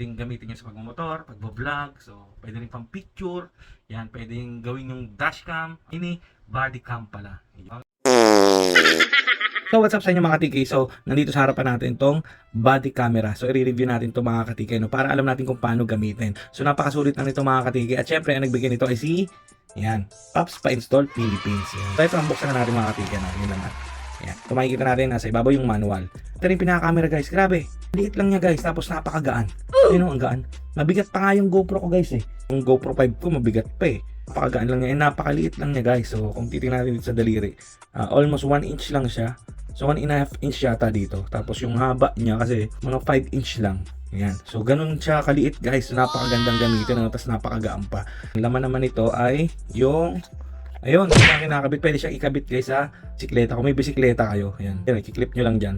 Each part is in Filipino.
Pwedeng gamitin nyo sa pagmumotor, pagbo-vlog, so pwede rin pang picture, yan, pwedeng gawin yung dashcam, ini body cam pala. Yun. So what's up sa inyo mga katiki? So nandito sa harapan natin tong body camera. So i-review natin to mga katiki no, para alam natin kung paano gamitin. So napakasulit na nito mga katiki at syempre ang nagbigay nito ay si yan, Pops Pa-Install Philippines. Yan. So ito ang buksan na natin mga katiki. No? Yun lang. Ah. Yan. Ito makikita natin nasa ibabaw yung manual. Ito rin pinaka-camera guys. Grabe. Liit lang niya guys. Tapos napakagaan. Yun ang gaan. Mabigat pa nga yung GoPro ko guys eh. Yung GoPro 5 ko mabigat pa eh. Napakagaan lang niya. Eh, napakaliit lang niya guys. So kung titingnan natin dito sa daliri. ah, almost 1 inch lang siya. So 1 and a half inch yata dito. Tapos yung haba niya kasi mga 5 inch lang. Yan. So ganun siya kaliit guys. Napakagandang gamitin. Tapos napakagaan pa. Ang laman naman ito ay yung Ayun, kung kinakabit, pwede siyang ikabit guys sa bisikleta. Kung may bisikleta kayo, yan. Yan, i-clip nyo lang dyan.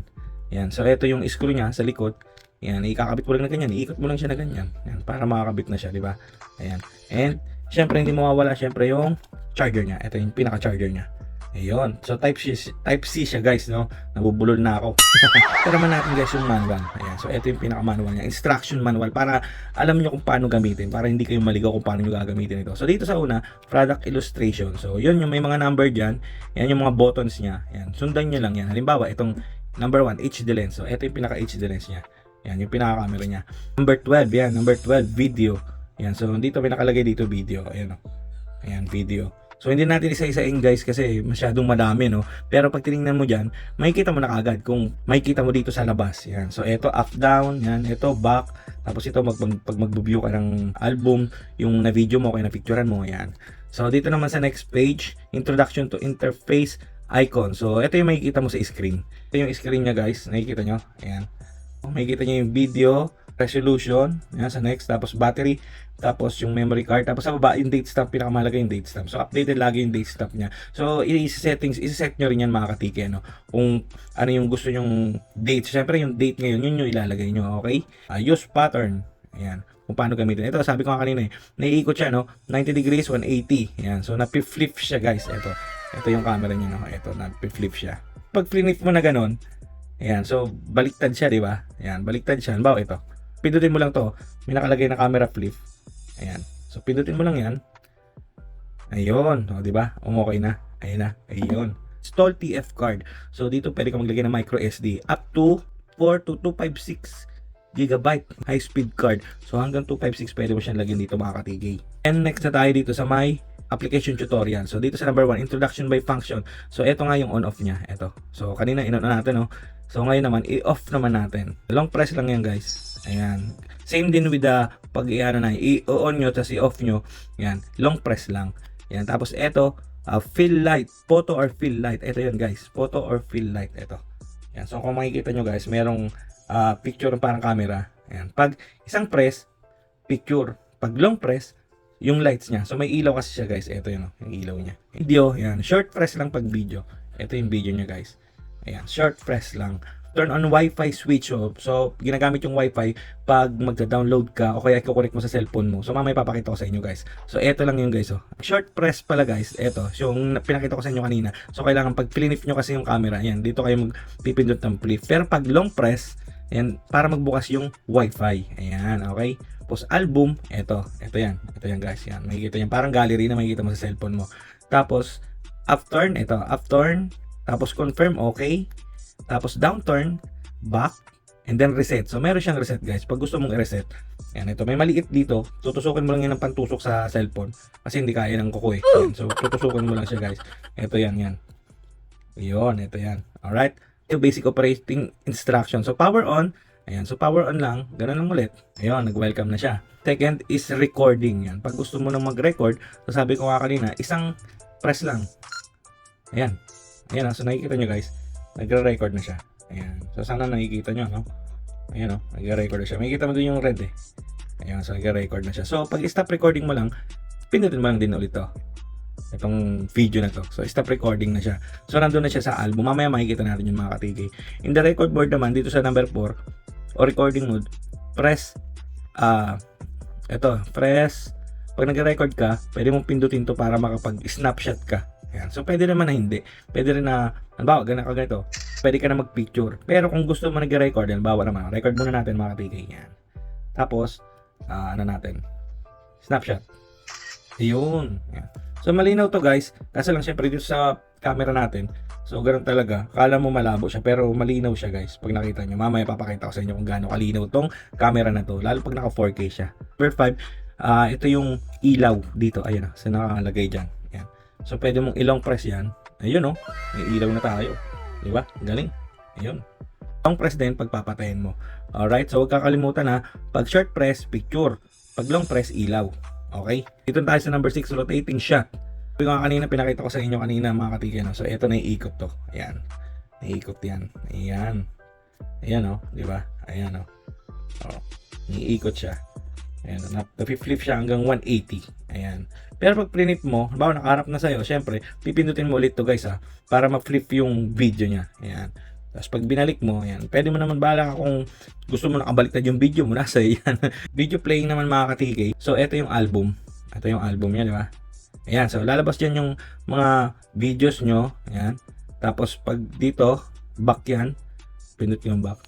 Yan. So, ito yung screw niya sa likod. Yan, ikakabit mo lang na ganyan. Iikot mo lang siya na ganyan. Yan, para makakabit na siya, di ba? Ayan. And, syempre, hindi mawawala syempre yung charger niya. Ito yung pinaka-charger niya. Ayun. So, type C, type C siya guys, no? Nabubulol na ako. Pero naman natin guys yung manual. Ayan. So, ito yung pinaka-manual niya. Instruction manual para alam nyo kung paano gamitin. Para hindi kayo maligaw kung paano nyo gagamitin ito. So, dito sa una, product illustration. So, yun yung may mga number dyan. Yan yung mga buttons niya. Yan. Sundan nyo lang yan. Halimbawa, itong number 1, HD lens. So, ito yung pinaka-HD lens niya. Yan, yung pinaka-camera niya. Number 12, yan. Number 12, video. Yan. So, dito may nakalagay dito video. Ayan o. Ayan, video. So, hindi natin isa-isain guys kasi masyadong madami, no? Pero pag tinignan mo dyan, makikita mo na kagad kung makikita mo dito sa labas. Yan. So, ito up, down. Yan. Ito back. Tapos ito, mag, pag mag-view ka ng album, yung na-video mo, kaya na-picturean mo. Yan. So, dito naman sa next page, introduction to interface icon. So, ito yung makikita mo sa screen. Ito yung screen niya guys. Nakikita nyo? Ayan. Makikita nyo yung video, resolution, yan sa next, tapos battery, tapos yung memory card, tapos sa baba yung date stamp, pinakamahalaga yung date stamp. So updated lagi yung date stamp niya. So i-settings, i-set nyo rin yan mga katike, no? Kung ano yung gusto nyong date. Siyempre yung date ngayon, yun yung ilalagay nyo, okay? Uh, use pattern. Ayan kung paano gamitin. Ito, sabi ko nga kanina eh, naiikot siya, no? 90 degrees, 180. Ayan, so napi-flip siya, guys. Ito, ito yung camera niya, no? Ito, napi-flip siya. Pag flip mo na ganun, ayan, so baliktad siya, di ba? Ayan, baliktad siya. Halimbawa, ito. Pindutin mo lang to. May nakalagay na camera flip. Ayan. So, pindutin mo lang yan. Ayun. O, di ba? Okay na. Ayun na. Ayun. Install TF card. So, dito pwede ka maglagay ng micro SD. Up to 4 to 256 gigabyte high speed card. So, hanggang 256 pwede mo siyang lagyan dito mga katigay. And next na tayo dito sa my application tutorial. So, dito sa number 1, introduction by function. So, ito nga yung on-off niya. Ito. So, kanina in-on na natin, no? So, ngayon naman, i-off naman natin. Long press lang yan, guys. Ayan. Same din with the pag i-ano na, i-on nyo, tapos i-off nyo. Ayan. Long press lang. Ayan. Tapos, ito, uh, fill light. Photo or fill light. Ito yun, guys. Photo or fill light. Ito. Ayan. So, kung makikita nyo, guys, merong uh, picture ng parang camera. Ayan. Pag isang press, picture. Pag long press, yung lights niya. So may ilaw kasi siya guys. Ito yun, oh, yung ilaw niya. Video, yan. Short press lang pag video. Ito yung video niya guys. Ayan, short press lang. Turn on Wi-Fi switch off. So, ginagamit yung Wi-Fi pag magda-download ka o kaya i-connect mo sa cellphone mo. So, mamaya papakita ko sa inyo guys. So, ito lang yung guys. Oh. Short press pala guys. So, yung pinakita ko sa inyo kanina. So, kailangan pag flinip nyo kasi yung camera. Yan. Dito kayo magpipindot ng flip. Pero pag long press, Ayan, para magbukas yung Wi-Fi. Ayan, okay? Tapos album, ito, ito yan. Ito yan guys, yan. Makikita yan. Parang gallery na makikita mo sa cellphone mo. Tapos, upturn, ito, upturn. Tapos confirm, okay. Tapos downturn, back, and then reset. So, meron siyang reset guys. Pag gusto mong i-reset, yan, ito. May maliit dito. Tutusukin mo lang yan ng pantusok sa cellphone. Kasi hindi kaya ng kuko eh. Yan. So, tutusukin mo lang siya guys. Ito yan, yan. Yun, ito yan. Alright yung basic operating instruction. So, power on. Ayan. So, power on lang. Ganun lang ulit. Ayun, nag-welcome na siya. Second is recording. Yan. Pag gusto mo nang mag-record, so sabi ko nga kanina, isang press lang. Ayan. Ayan. So, nakikita nyo guys. Nagre-record na siya. Ayan. So, sana nakikita nyo, no? Ayan, no? Nagre-record na siya. Makikita mo din yung red, eh. Ayan. So, nagre-record na siya. So, pag stop recording mo lang, pinutin mo lang din ulit to itong video na to. So, stop recording na siya. So, nandun na siya sa album. Mamaya makikita natin yung mga katigay. In the record board naman, dito sa number 4, o recording mode, press, ah, uh, ito, press, pag nag-record ka, pwede mong pindutin to para makapag-snapshot ka. Ayan. So, pwede naman na hindi. Pwede rin na, halimbawa, ganun ka ganito, pwede ka na mag-picture. Pero kung gusto mo nag-record, halimbawa naman, record muna natin mga katigay. Yan. Tapos, ah, ano natin? Snapshot. Yun. Yan. So, malinaw to guys. Kaso lang syempre dito sa camera natin. So, ganun talaga. Kala mo malabo siya, pero malinaw siya guys. Pag nakita nyo, mamaya papakita ko sa inyo kung gaano kalinaw tong camera na to. Lalo pag naka 4K siya. Number 5, ah ito yung ilaw dito. Ayun na, sa nakalagay dyan. So, pwede mong ilong press yan. Ayun oh, may ilaw na tayo. Di ba? Galing. Ayun. Long press din pagpapatayin mo. Alright, so huwag kakalimutan na pag short press, picture. Pag long press, ilaw. Okay? Dito tayo sa number 6, rotating shot. Yung nga kanina, pinakita ko sa inyo kanina mga katikin. No? So, ito na iikot to. Ayan. Naiikot yan. Ayan. Ayan o. Oh, di ba? Ayan o. Oh. oh. Naiikot siya. Ayan. Na, flip siya hanggang 180. Ayan. Pero pag prinit mo, bawa nakaharap na sa'yo, syempre, pipindutin mo ulit to guys ha. Para ma-flip yung video niya. Ayan. Tapos pag binalik mo, ayan, pwede mo naman bala ka kung gusto mo nakabaliktad yung video mo, nasa yan. video playing naman mga katiki. So, ito yung album. Ito yung album niya, di ba? Ayan, so lalabas dyan yung mga videos nyo. Ayan. Tapos pag dito, back yan. Pinut yung back.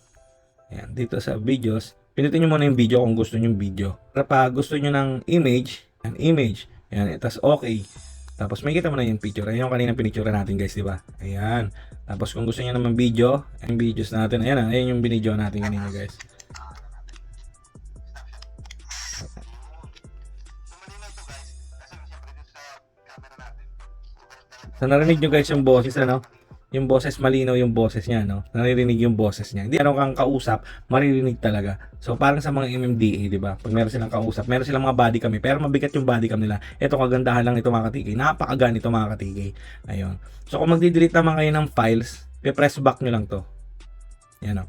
Ayan, dito sa videos, pinutin nyo muna yung video kung gusto nyo yung video. Para pag gusto nyo ng image, ayan, image. Ayan, tapos okay. Tapos may kita mo na yung picture. Ayan yung kanina pinicture natin guys, di ba? Ayan. Tapos kung gusto niyo naman video, yung videos natin. Ayan na, ayan yung binidyo natin kanina guys. So narinig nyo guys yung boses ano? Yung boses malinaw yung boses niya no. Naririnig yung boses niya. Hindi ano kang kausap, maririnig talaga. So parang sa mga MMDA, 'di ba? Pag meron silang kausap, meron silang mga body kami, pero mabigat yung body cam nila. Ito kagandahan lang ito mga katiki. Napakagaan ito mga katiki. Ayun. So kung magdi-delete naman kayo ng files, i-press back nyo lang to. Yan o.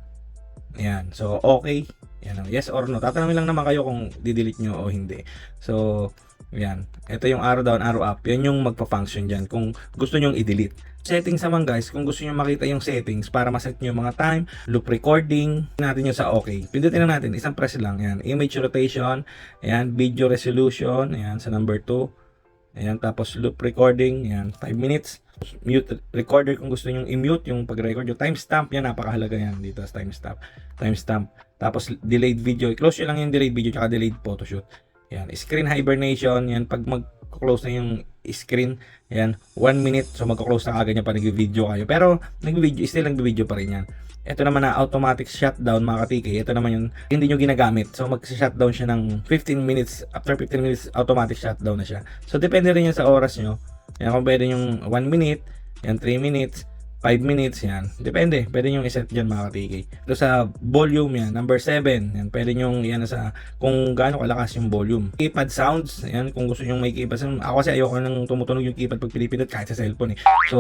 Yan. So okay. Yan o. Yes or no. Tatanungin lang naman kayo kung di-delete nyo o hindi. So yan. Ito yung arrow down, arrow up. Yan yung magpa-function dyan kung gusto nyo i-delete. Settings naman guys, kung gusto nyo makita yung settings para maset nyo yung mga time, loop recording, natin yun sa okay. Pindutin na natin, isang press lang. Yan. Image rotation, yan. Video resolution, yan. Sa number 2. Ayan, tapos loop recording, yan. 5 minutes. Mute recorder kung gusto nyo i-mute yung pag-record. Yung timestamp, yan. Napakahalaga yan dito timestamp. Timestamp. Tapos delayed video. I-close nyo lang yung delayed video tsaka delayed photoshoot. Yan, screen hibernation, yan pag mag-close na yung screen, yan, 1 minute, so mag-close na agad niya pa nag-video kayo. Pero nag-video, still nag-video pa rin yan. Ito naman na automatic shutdown mga katiki. Ito naman yung hindi nyo ginagamit. So mag-shutdown siya ng 15 minutes. After 15 minutes, automatic shutdown na siya. So depende rin yan sa oras nyo. Yan kung pwede yung 1 minute, yan 3 minutes, 5 minutes yan. Depende. Pwede nyo iset dyan mga katiki. Ito sa volume yan. Number 7. Yan. Pwede nyo yan sa kung gaano kalakas yung volume. Keypad sounds. Yan. Kung gusto nyo may keypad sounds. Ako kasi ayoko nang tumutunog yung keypad pag pinipindot kahit sa cellphone eh. So,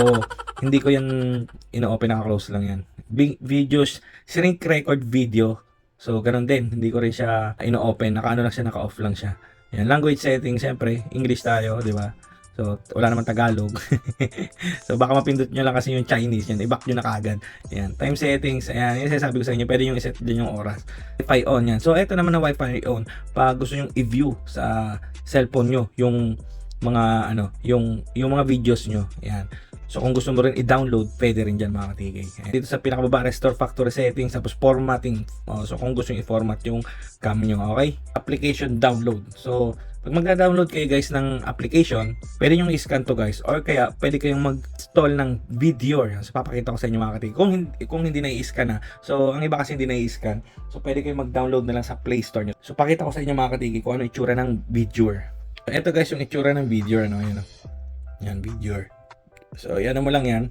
hindi ko yan ino-open. Naka-close lang yan. Big videos. Shrink record video. So, ganun din. Hindi ko rin siya ino-open. Naka-ano lang siya. Naka-off lang siya. Yan. Language setting. Siyempre, English tayo. Di ba? So, wala naman Tagalog. so, baka mapindot nyo lang kasi yung Chinese yan. I-back nyo na kagad. Ayan. Time settings. Ayan. Yung sinasabi ko sa inyo. Pwede yung iset din yung oras. Wi-Fi on yan. So, ito naman na Wi-Fi on. Pag gusto nyo i-view sa cellphone nyo yung mga ano, yung yung mga videos nyo. Ayan. So kung gusto mo rin i-download, pwede rin dyan mga ka-TK. Ayan. Dito sa pinakababa, restore factory settings, tapos formatting. Oh, so kung gusto nyo i-format yung cam nyo, okay? Application download. So pag magda-download kayo guys ng application, pwede nyo i-scan to guys or kaya pwede kayong mag-install ng video. So papakita ko sa inyo mga kapatid. Kung hindi, kung hindi na i-scan na. So ang iba kasi hindi na i-scan. So pwede kayong mag-download na lang sa Play Store nyo. So pakita ko sa inyo mga kapatid kung ano itsura ng video. So ito guys yung itsura ng video. Ano, yan, oh. video. So yan mo lang yan.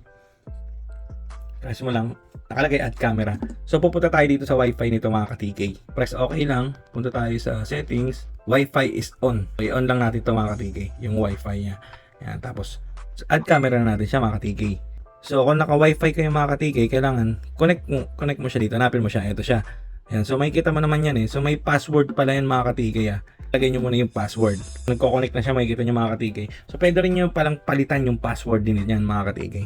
Press mo lang. Nakalagay add camera. So pupunta tayo dito sa wifi nito mga ka-TK. Press okay lang. Punta tayo sa settings. Wi-Fi is on. I-on lang natin ito mga ka-TK. Yung wifi niya. Yan. Tapos add camera na natin siya mga ka-TK. So kung naka-wifi kayo mga ka-TK, kailangan connect mo, connect mo siya dito. Hanapin mo siya. Ito siya. Yan. So makikita mo naman yan eh. So may password pala yan mga ka-TK ah. Lagay nyo muna yung password. Nagko-connect na siya, makikita nyo mga ka-TK. So pwede rin nyo palang palitan yung password din yan mga ka-TK.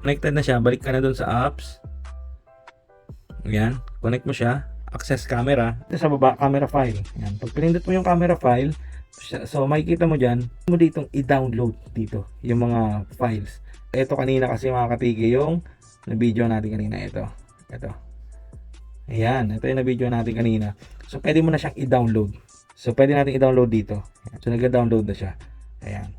Connected na siya. Balik ka na dun sa apps. Yan. Connect mo siya. Access camera. Ito sa baba, camera file. Yan. Pag pinindot mo yung camera file, so makikita mo dyan, mo ditong i-download dito yung mga files. Ito kanina kasi mga katige yung na video natin kanina ito. Ito. Ayan, ito yung na-video natin kanina. So, pwede mo na siyang i-download. So, pwede natin i-download dito. Ayan. So, nag-download na siya. Ayan.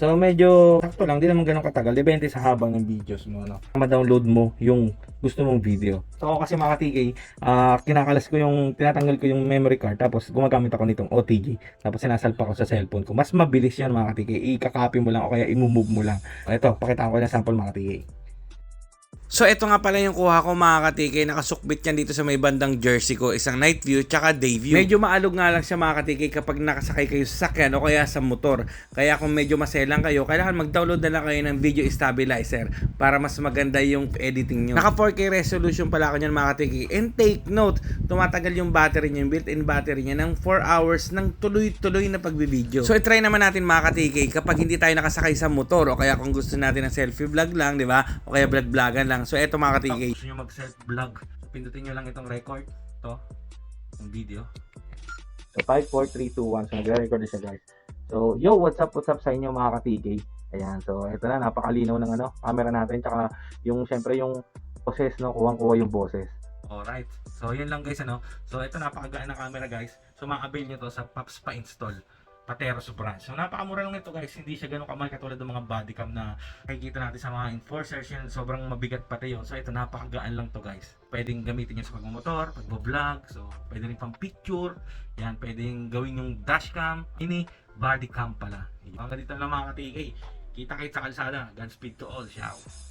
So, medyo sakto lang. Di naman ganun katagal. Depende sa haba ng videos mo. No? Ma-download mo yung gusto mong video. So, ako kasi mga TK, ah, kinakalas ko yung, tinatanggal ko yung memory card. Tapos, gumagamit ako nitong OTG. Tapos, sinasalpa ko sa cellphone ko. Mas mabilis yan mga TK. I-copy mo lang o kaya i-move mo lang. Ito, pakita ko na sample mga TK. So ito nga pala yung kuha ko mga katikay, nakasukbit yan dito sa may bandang jersey ko, isang night view tsaka day view. Medyo maalog nga lang siya mga katikay kapag nakasakay kayo sa sakyan o kaya sa motor. Kaya kung medyo maselang kayo, kailangan mag-download na lang kayo ng video stabilizer para mas maganda yung editing nyo. Naka 4K resolution pala ako niyan mga katikay. And take note, tumatagal yung battery niya, yung built-in battery niya ng 4 hours ng tuloy-tuloy na pagbibideo. So itry naman natin mga katikay kapag hindi tayo nakasakay sa motor o kaya kung gusto natin ng selfie vlog lang, di ba? O kaya vlog-vlogan lang. So eto mga katikay, Gusto nyo mag-self vlog, pindutin nyo lang itong record. To, yung video. So 5, 4, 3, 2, 1. So nagre-record na siya guys. So yo, what's up, what's up sa inyo mga ka-TK? Ayan, so ito na, napakalinaw ng ano, camera natin. Tsaka yung, syempre yung boses, no, kuwang-kuha yung boses. Alright. So yun lang guys, ano. So ito napakagaan na camera guys. So maka-avail nyo to sa Pops pa-install. Pateros branch. So napakamura lang nito guys. Hindi siya ganun kamahal katulad ng mga body cam na nakikita natin sa mga enforcers yun. Sobrang mabigat pati yun. So ito napakagaan lang to guys. Pwedeng gamitin yun sa pagmumotor, pagbo-vlog. So pwede rin pang picture. Yan, pwedeng gawin yung dashcam. Ini, body cam pala. Hanggang dito lang mga ka-TK. Kita-kits sa kalsada. Godspeed to all. Ciao.